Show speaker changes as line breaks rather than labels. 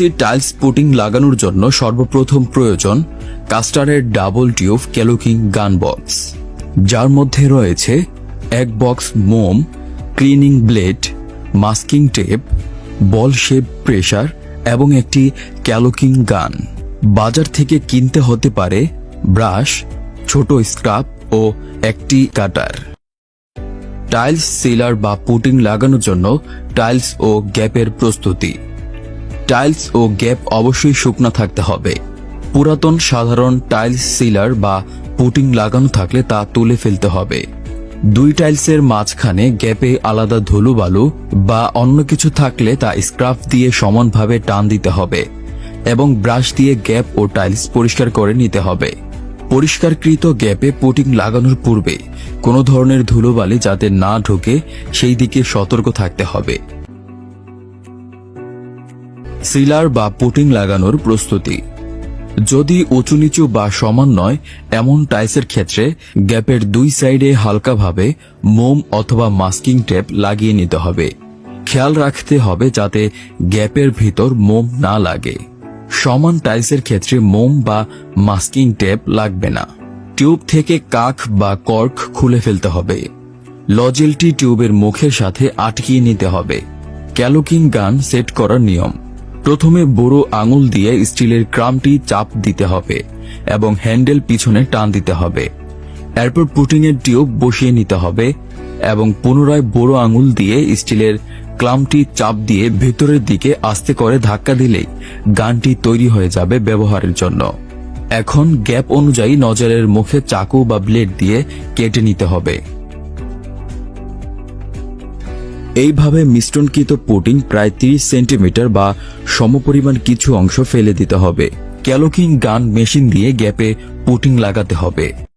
PVC tiles putting লাগানোর জন্য সর্বপ্রথম প্রয়োজন কাস্টারের ডাবল টিউব ক্যালোকিং গান বক্স। যার মধ্যে রয়েছে এক বক্স মোম, cleaning blade, masking tape, ball shape pressure এবং একটি ক্যালোকিং গান। বাজার থেকে কিনতে হতে পারে ব্রাশ, ছোট স্ক্রাব ও একটি কাটার। টাইলস, সিলার বা পুটিং লাগানোর জন্য টাইলস ও গ্যাপের প্রস্তুতি। টাইলস ও গ্যাপ অবশ্যই শুকনা থাকতে হবে। পুরাতন, সাধারণ টাইলস, সিলার বা পুটিং লাগানো থাকলে তা তুলে ফেলতে হবে। দুই টাইলসের মাঝখানে গ্যাপে আলাদা ধুলো বালু বা অন্য কিছু থাকলে তা স্ক্রাফ দিয়ে সমানভাবে টান দিতে হবে এবং ব্রাশ দিয়ে গ্যাপ ও টাইলস পরিষ্কার করে নিতে হবে। পরিষ্কারকৃত গ্যাপে পুটিং লাগানোর পূর্বে কোনো ধরনের ধুলোবালি যাতে না ঢোকে, সেই দিকে সতর্ক থাকতে হবে। সিলার বা পুটিং লাগানোর প্রস্তুতি। যদি উঁচু নিচু বা সমান নয়, এমন টাইসের ক্ষেত্রে গ্যাপের দুই সাইডে হালকাভাবে মোম অথবা মাস্কিং টেপ লাগিয়ে নিতে হবে। খেয়াল রাখতে হবে যাতে গ্যাপের ভিতর মোম না লাগে। সমান টাইলসের ক্ষেত্রে মোম বা মাস্কিং টেপ লাগবে না। টিউব থেকে কাখ বা কর্ক খুলে ফেলতে হবে। লজেলটি টিউবের মুখের সাথে আটকিয়ে নিতে হবে। ক্যালোকিং গান সেট করার নিয়ম। প্রথমে বড় আঙুল দিয়ে স্টিলের ক্রামটি চাপ দিতে হবে এবং হ্যান্ডেল পিছনে টান দিতে হবে। এরপর পুটিংয়ের টিউব বসিয়ে নিতে হবে এবং পুনরায় বড় আঙুল দিয়ে স্টিলের ক্লামটি চাপ দিয়ে ভেতরের দিকে আস্তে করে ধাক্কা দিলেই গানটি তৈরি হয়ে যাবে ব্যবহারের জন্য। এখন গ্যাপ অনুযায়ী নজরের মুখে চাকু বা ব্লেড দিয়ে কেটে নিতে হবে। এইভাবে মিশ্রণকৃত প্রোটিন প্রায় 30 সেন্টিমিটার বা সমপরিমাণ কিছু অংশ ফেলে দিতে হবে। ক্যালোকিং গান মেশিন দিয়ে গ্যাপে প্রোটিন লাগাতে হবে।